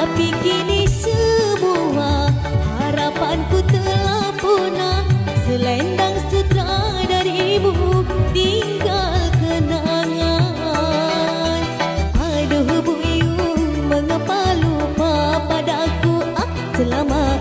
Tapi kini semua harapanku telah punah. Selendang sutra dari ibu tinggal kenangan. Aduh buyu mengapa lupa padaku? Ah, selama